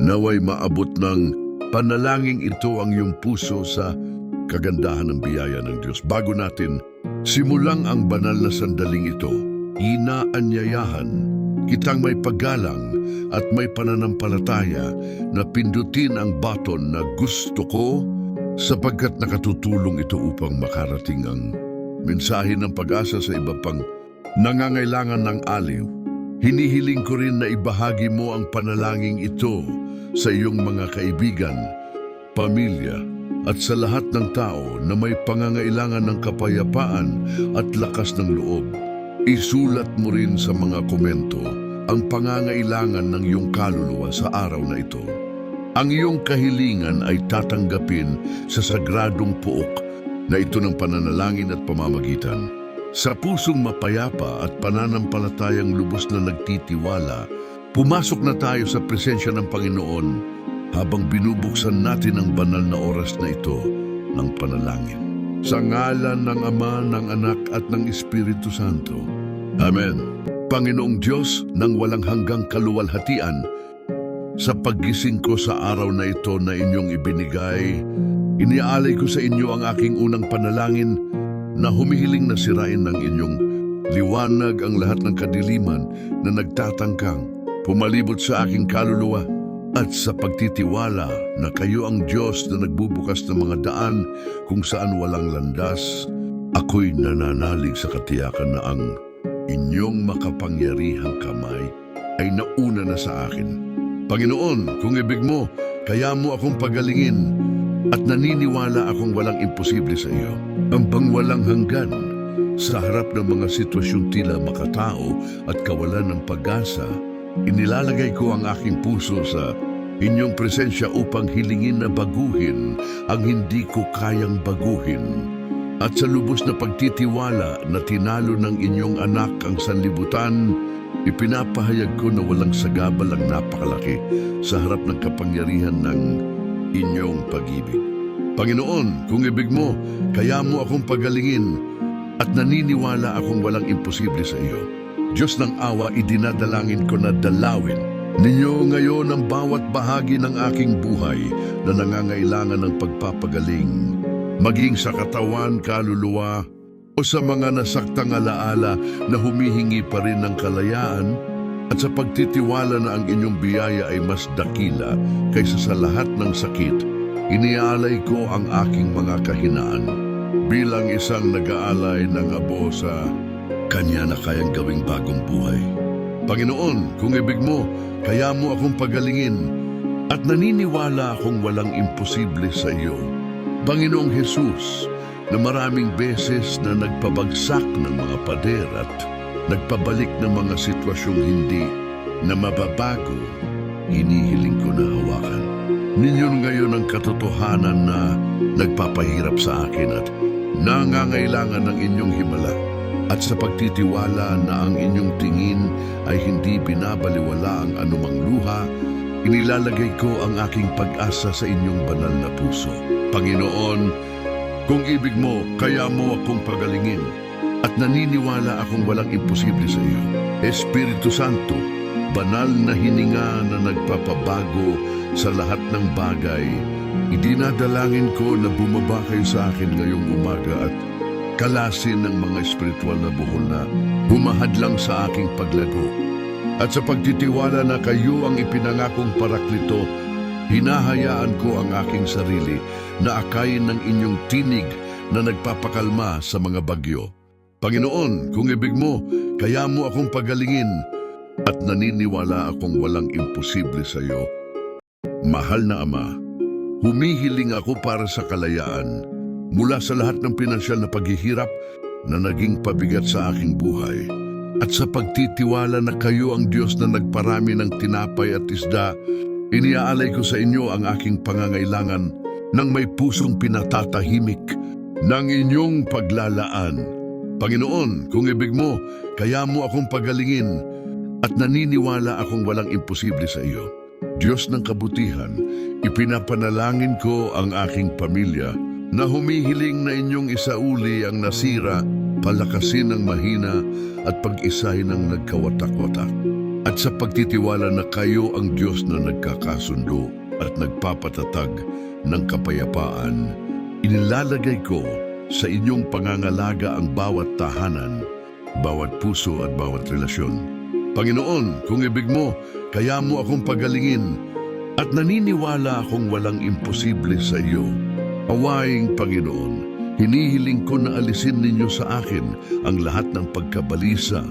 Naway maabot ng panalangin ito ang iyong puso sa kagandahan ng biyaya ng Diyos. Bago natin simulang ang banal na sandaling ito, inaanyayahan kitang may paggalang at may pananampalataya na pindutin ang button na gusto ko sapagkat nakatutulong ito upang makarating ang mensahe ng pag-asa sa iba pang nangangailangan ng aliw. Hinihiling ko rin na ibahagi mo ang panalangin ito sa iyong mga kaibigan, pamilya, at sa lahat ng tao na may pangangailangan ng kapayapaan at lakas ng loob. Isulat mo rin sa mga komento ang pangangailangan ng iyong kaluluwa sa araw na ito. Ang iyong kahilingan ay tatanggapin sa sagradong puok na ito ng pananalangin at pamamagitan. Sa pusong mapayapa at pananampalatayang lubos na nagtitiwala, pumasok na tayo sa presensya ng Panginoon habang binubuksan natin ang banal na oras na ito ng panalangin. Sa ngalan ng Ama, ng Anak at ng Espiritu Santo. Amen. Panginoong Diyos ng walang hanggang kaluwalhatian, sa paggising ko sa araw na ito na inyong ibinigay, iniaalay ko sa inyo ang aking unang panalangin na humihiling na sirain ng inyong liwanag ang lahat ng kadiliman na nagtatangkang pumalibot sa aking kaluluwa at sa pagtitiwala na kayo ang Diyos na nagbubukas ng mga daan kung saan walang landas, ako'y nananalig sa katiyakan na ang inyong makapangyarihang kamay ay nauna na sa akin. Panginoon, kung ibig mo, kaya mo akong pagalingin at naniniwala akong walang imposible sa iyo. Ang bang walang hanggan sa harap ng mga sitwasyong tila makatao at kawalan ng pag-asa, inilalagay ko ang aking puso sa inyong presensya upang hilingin na baguhin ang hindi ko kayang baguhin. At sa lubos na pagtitiwala na tinalo ng inyong anak ang sanlibutan, ipinapahayag ko na walang sagabal ang napakalaki sa harap ng kapangyarihan ng inyong pag-ibig. Panginoon, kung ibig mo, kaya mo akong pagalingin at naniniwala akong walang imposible sa iyo. Diyos ng awa, idinadalangin ko na dalawin ninyo ngayon ang bawat bahagi ng aking buhay na nangangailangan ng pagpapagaling maging sa katawan, kaluluwa, o sa mga nasaktang alaala na humihingi pa rin ng kalayaan at sa pagtitiwala na ang inyong biyaya ay mas dakila kaysa sa lahat ng sakit, iniaalay ko ang aking mga kahinaan bilang isang nag-aalay ng abo sa kanya na kayang gawing bagong buhay. Panginoon, kung ibig mo, kaya mo akong pagalingin at naniniwala akong walang imposible sa iyo. Panginoong Hesus, na maraming beses na nagpabagsak ng mga pader at nagpabalik ng mga sitwasyong hindi na mababago, hinihiling ko na hawakan. Ninyo ngayon ang katotohanan na nagpapahirap sa akin at nangangailangan ng inyong himala at sa pagtitiwala na ang inyong tingin ay hindi binabaliwala ang anumang luha, inilalagay ko ang aking pag-asa sa inyong banal na puso. Panginoon, kung ibig mo, kaya mo akong pagalingin at naniniwala akong walang imposible sa iyo. Espiritu Santo, banal na hininga na nagpapabago sa lahat ng bagay, idinadalangin ko na bumaba kayo sa akin ngayong umaga at kalasin ng mga espiritual na buhol na humahadlang sa aking paglago. At sa pagtitiwala na kayo ang ipinangakong paraklito, hinahayaan ko ang aking sarili na akayin ng inyong tinig na nagpapakalma sa mga bagyo. Panginoon, kung ibig mo, kaya mo akong pagalingin at naniniwala akong walang imposible sa iyo. Mahal na Ama, humihiling ako para sa kalayaan mula sa lahat ng pinansyal na paghihirap na naging pabigat sa aking buhay at sa pagtitiwala na kayo ang Diyos na nagparami ng tinapay at isda, iniaalay ko sa inyo ang aking pangangailangan ng may pusong pinatatahimik ng inyong paglalaan. Panginoon, kung ibig mo, kaya mo akong pagalingin at naniniwala akong walang imposible sa iyo. Diyos ng kabutihan, ipinapanalangin ko ang aking pamilya na humihiling na inyong isauli ang nasira, palakasin ng mahina at pag-isahin ng nagkawatak-watak. at sa pagtitiwala na kayo ang Diyos na nagkakasundo at nagpapatatag ng kapayapaan, inilalagay ko sa inyong pangangalaga ang bawat tahanan, bawat puso at bawat relasyon. Panginoon, kung ibig mo, kaya mo akong pagalingin at naniniwala akong walang imposible sa iyo. Awaing Panginoon, hinihiling ko na alisin ninyo sa akin ang lahat ng pagkabalisa,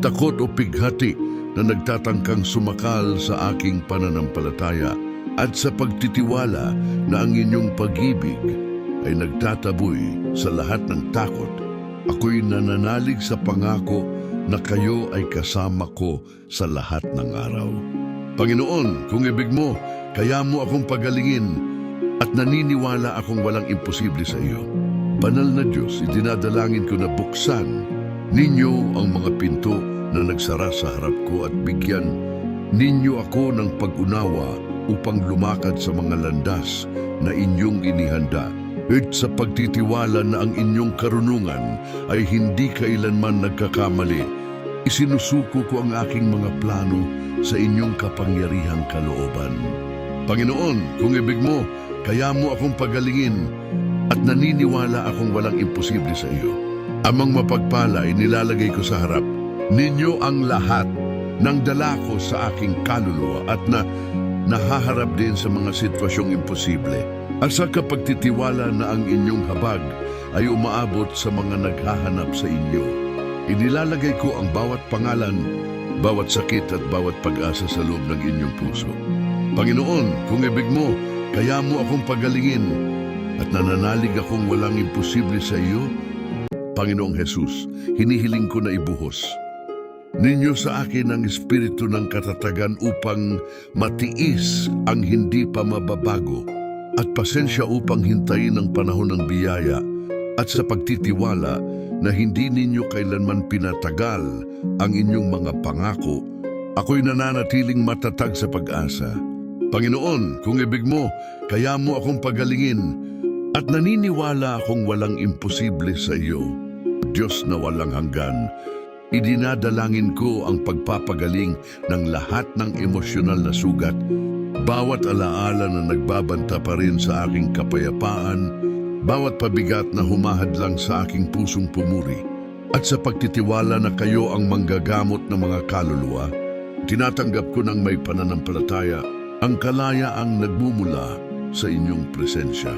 takot o pighati na nagtatangkang sumakal sa aking pananampalataya at sa pagtitiwala na ang inyong pag-ibig ay nagtataboy sa lahat ng takot. Ako'y nananalig sa pangako na kayo ay kasama ko sa lahat ng araw. Panginoon, kung ibig mo, kaya mo akong pagalingin at naniniwala akong walang imposible sa iyo. Banal na Diyos, idinadalangin ko na buksan ninyo ang mga pinto na nagsara sa harap ko at bigyan ninyo ako ng pag-unawa upang lumakad sa mga landas na inyong inihanda. At sa pagtitiwala na ang inyong karunungan ay hindi kailanman nagkakamali, isinusuko ko ang aking mga plano sa inyong kapangyarihang kalooban. Panginoon, kung ibig mo, kaya mo akong pagalingin at naniniwala akong walang imposible sa iyo. Amang mapagpala ay nilalagay ko sa harap ninyo ang lahat ng dala ko sa aking kaluluwa at na nahaharap din sa mga sitwasyong imposible. At sa kapagtitiwala na ang inyong habag ay umaabot sa mga naghahanap sa inyo. Inilalagay ko ang bawat pangalan, bawat sakit at bawat pag-asa sa loob ng inyong puso. Panginoon, kung ibig mo, kaya mo akong pagalingin at nananalig akong walang imposible sa iyo, Panginoong Jesus, hinihiling ko na ibuhos ninyo sa akin ang espiritu ng katatagan upang matiis ang hindi pa mababago at pasensya upang hintayin ang panahon ng biyaya at sa pagtitiwala na hindi ninyo kailanman pinatagal ang inyong mga pangako, ako'y nananatiling matatag sa pag-asa. Panginoon, kung ibig mo, kaya mo akong pagalingin at naniniwala akong walang imposible sa iyo. Diyos na walang hanggan, Idinadalangin ko ang pagpapagaling ng lahat ng emosyonal na sugat, bawat alaala na nagbabanta pa rin sa aking kapayapaan, bawat pabigat na humahadlang sa aking pusong pumuri, at sa pagtitiwala na kayo ang manggagamot ng mga kaluluwa, tinatanggap ko ng may pananampalataya ang kalayaang nagmumula sa inyong presensya.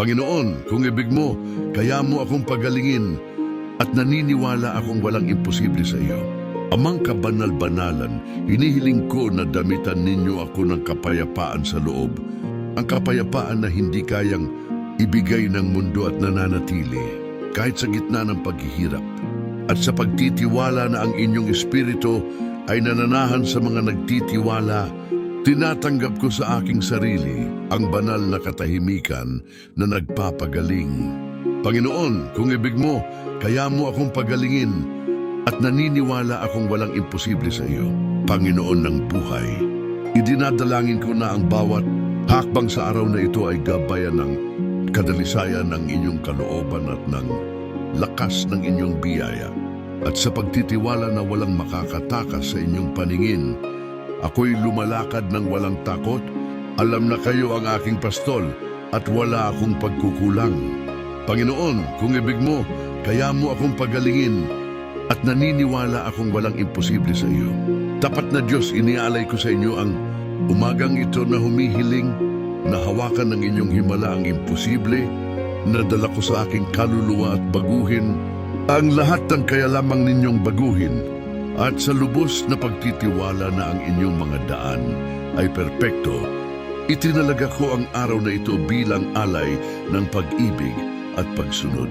Panginoon, kung ibig mo, kaya mo akong pagalingin at naniniwala akong walang imposible sa iyo. Amang kabanal-banalan, hinihiling ko na damitan ninyo ako ng kapayapaan sa loob. Ang kapayapaan na hindi kayang ibigay ng mundo at nananatili kahit sa gitna ng paghihirap. At sa pagtitiwala na ang inyong espiritu ay nananahan sa mga nagtitiwala, tinatanggap ko sa aking sarili ang banal na katahimikan na nagpapagaling. Panginoon, kung ibig mo, kaya mo akong pagalingin at naniniwala akong walang imposible sa iyo. Panginoon ng buhay, idinadalangin ko na ang bawat hakbang sa araw na ito ay gabayan ng kadalisayan ng inyong kalooban at ng lakas ng inyong biyaya. At sa pagtitiwala na walang makakatakas sa inyong paningin, ako'y lumalakad ng walang takot. Alam na kayo ang aking pastol at wala akong pagkukulang. Panginoon, kung ibig mo, kaya mo akong pagalingin at naniniwala akong walang imposible sa iyo. Tapat na Diyos, inialay ko sa inyo ang umagang ito na humihiling na hawakan ng inyong himala ang imposible, nadala ko sa aking kaluluwa at baguhin ang lahat ng kaya lamang ninyong baguhin at sa lubos na pagtitiwala na ang inyong mga daan ay perpekto, itinalaga ko ang araw na ito bilang alay ng pag-ibig at pagsunod.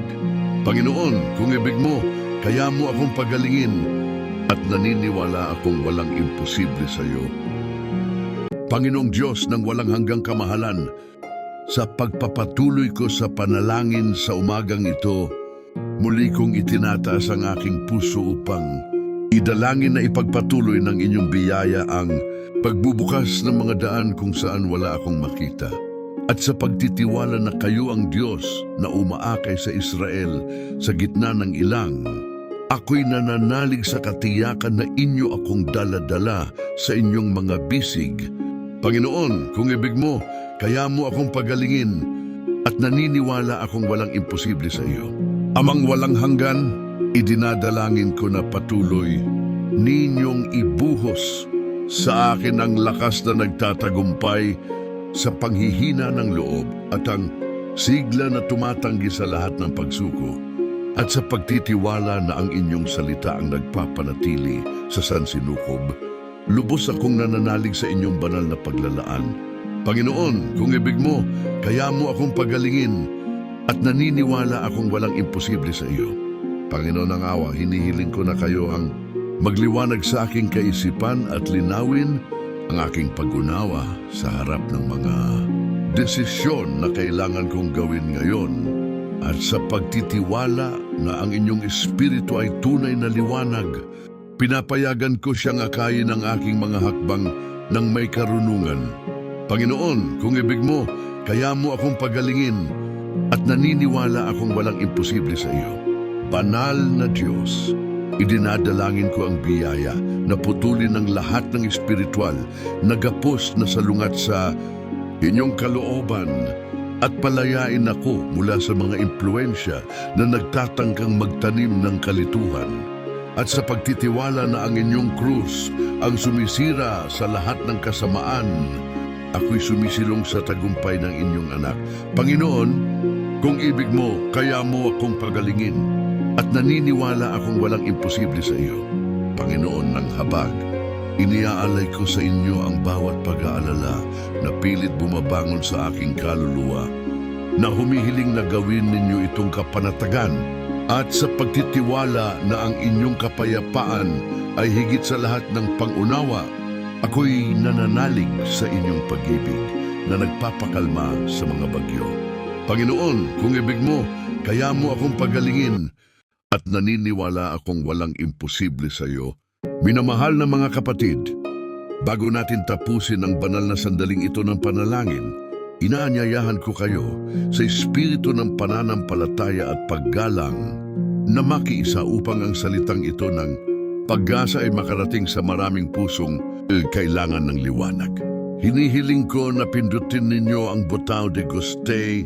Panginoon, kung ibig mo, kaya mo akong pagalingin at naniniwala akong walang imposible sa iyo. Panginoong Diyos ng walang hanggang kamahalan, sa pagpapatuloy ko sa panalangin sa umagang ito, muli kong itinataas ang aking puso upang idalangin na ipagpatuloy ng inyong biyaya ang pagbubukas ng mga daan kung saan wala akong makita. At sa pagtitiwala na kayo ang Diyos na umaakay sa Israel sa gitna ng ilang, Ako'y nananalig sa katiyakan na inyo akong daladala sa inyong mga bisig. Panginoon, kung ibig mo, kaya mo akong pagalingin at naniniwala akong walang imposible sa iyo. Amang walang hanggan, idinadalangin ko na patuloy ninyong ibuhos sa akin ang lakas na nagtatagumpay sa panghihina ng loob at ang sigla na tumatanggi sa lahat ng pagsuko at sa pagtitiwala na ang inyong salita ang nagpapanatili sa sansinukob. Lubos akong nananalig sa inyong banal na paglalaan. Panginoon, kung ibig mo, kaya mo akong pagalingin at naniniwala akong walang imposible sa iyo. Panginoon ng awa, hinihiling ko na kayo ang magliwanag sa aking kaisipan at linawin ang aking pag-unawa sa harap ng mga desisyon na kailangan kong gawin ngayon at sa pagtitiwala na ang inyong espiritu ay tunay na liwanag, pinapayagan ko siyang akayin ang aking mga hakbang ng may karunungan. Panginoon, kung ibig mo, kaya mo akong pagalingin at naniniwala akong walang imposible sa iyo. Banal na Diyos, idinadalangin ko ang biyaya na putulin ang lahat ng espiritual na gapos na salungat sa inyong kalooban at palayain ako mula sa mga impluensya na nagtatangkang magtanim ng kalituhan at sa pagtitiwala na ang inyong krus ang sumisira sa lahat ng kasamaan, ako'y sumisilong sa tagumpay ng inyong anak. Panginoon, kung ibig mo, kaya mo akong pagalingin at naniniwala akong walang imposible sa iyo. Panginoon ng habag, iniaalay ko sa inyo ang bawat pag-aalala na pilit bumabangon sa aking kaluluwa na humihiling na gawin ninyo itong kapanatagan at sa pagtitiwala na ang inyong kapayapaan ay higit sa lahat ng pangunawa, ako'y nananalig sa inyong pag-ibig na nagpapakalma sa mga bagyo. Panginoon, kung ibig mo, kaya mo akong pagalingin at naniniwala akong walang imposible sa iyo. Minamahal na mga kapatid, bago natin tapusin ang banal na sandaling ito ng panalangin, inaanyayahan ko kayo sa espiritu ng pananampalataya at paggalang na makiisa upang ang salitang ito ng pag-asa ay makarating sa maraming pusong eh, kailangan ng liwanag. Hinihiling ko na pindutin ninyo ang Botao de Guste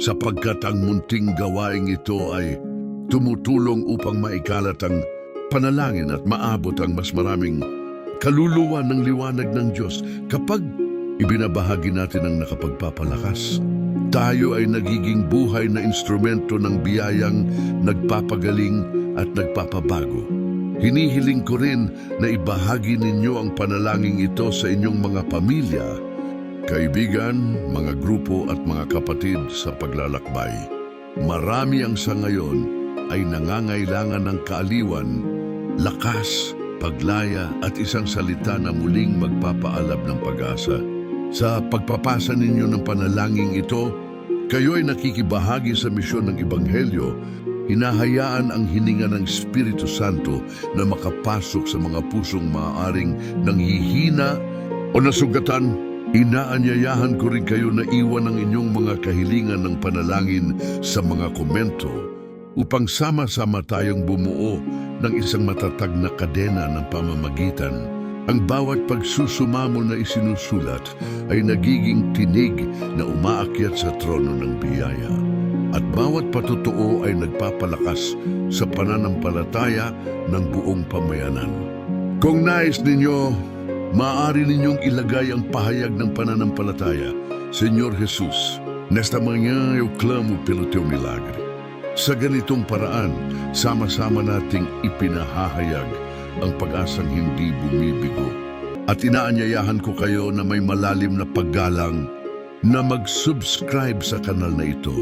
sapagkat ang munting gawaing ito ay tumutulong upang maikalat ang panalangin at maabot ang mas maraming kaluluwa ng liwanag ng Diyos kapag ibinabahagi natin ang nakapagpapalakas. Tayo ay nagiging buhay na instrumento ng biyayang nagpapagaling at nagpapabago. Hinihiling ko rin na ibahagi ninyo ang panalangin ito sa inyong mga pamilya, kaibigan, mga grupo at mga kapatid sa paglalakbay. Marami ang sa ngayon ay nangangailangan ng kaaliwan, lakas, paglaya at isang salita na muling magpapaalab ng pag-asa. Sa pagpapasa ninyo ng panalangin ito, kayo ay nakikibahagi sa misyon ng Ebanghelyo, hinahayaan ang hininga ng Espiritu Santo na makapasok sa mga pusong maaaring nanghihina o nasugatan. Inaanyayahan ko rin kayo na iwan ang inyong mga kahilingan ng panalangin sa mga komento upang sama-sama tayong bumuo ng isang matatag na kadena ng pamamagitan. Ang bawat pagsusumamo na isinusulat ay nagiging tinig na umaakyat sa trono ng biyaya. At bawat patutuo ay nagpapalakas sa pananampalataya ng buong pamayanan. Kung nais ninyo, maaari ninyong ilagay ang pahayag ng pananampalataya, Senyor Jesus, nesta manhã eu clamo pelo teu milagre. Sa ganitong paraan, sama-sama nating ipinahahayag ang pag-asang hindi bumibigo. At inaanyayahan ko kayo na may malalim na paggalang na mag-subscribe sa kanal na ito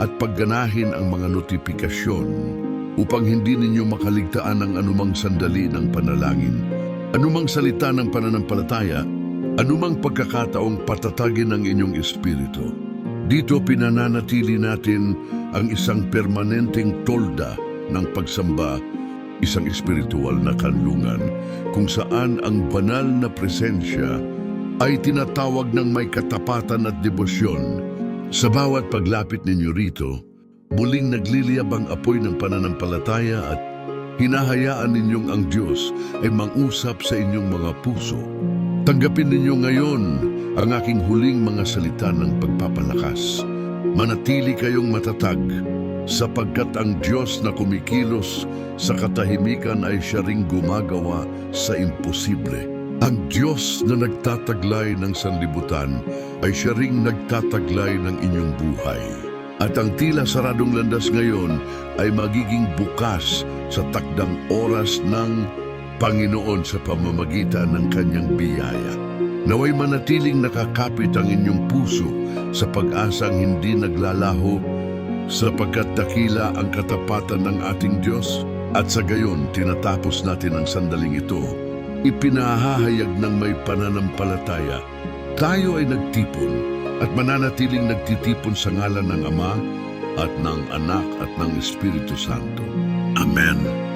at pagganahin ang mga notifikasyon upang hindi ninyo makaligtaan ang anumang sandali ng panalangin, anumang salita ng pananampalataya, anumang pagkakataong patatagin ng inyong espiritu. Dito pinananatili natin ang isang permanenteng tolda ng pagsamba, isang espiritual na kanlungan kung saan ang banal na presensya ay tinatawag ng may katapatan at debosyon. Sa bawat paglapit ninyo rito, muling nagliliyab ang apoy ng pananampalataya at hinahayaan ninyong ang Diyos ay mangusap sa inyong mga puso. Tanggapin ninyo ngayon ang aking huling mga salita ng pagpapalakas. Manatili kayong matatag sapagkat ang Diyos na kumikilos sa katahimikan ay siya ring gumagawa sa imposible. Ang Diyos na nagtataglay ng sanlibutan ay siya ring nagtataglay ng inyong buhay. At ang tila saradong landas ngayon ay magiging bukas sa takdang oras ng Panginoon sa pamamagitan ng kanyang biyaya. Naway manatiling nakakapit ang inyong puso sa pag-asang hindi naglalaho sapagkat dakila ang katapatan ng ating Diyos at sa gayon tinatapos natin ang sandaling ito. Ipinahahayag ng may pananampalataya, tayo ay nagtipon at mananatiling nagtitipon sa ngalan ng Ama at ng Anak at ng Espiritu Santo. Amen.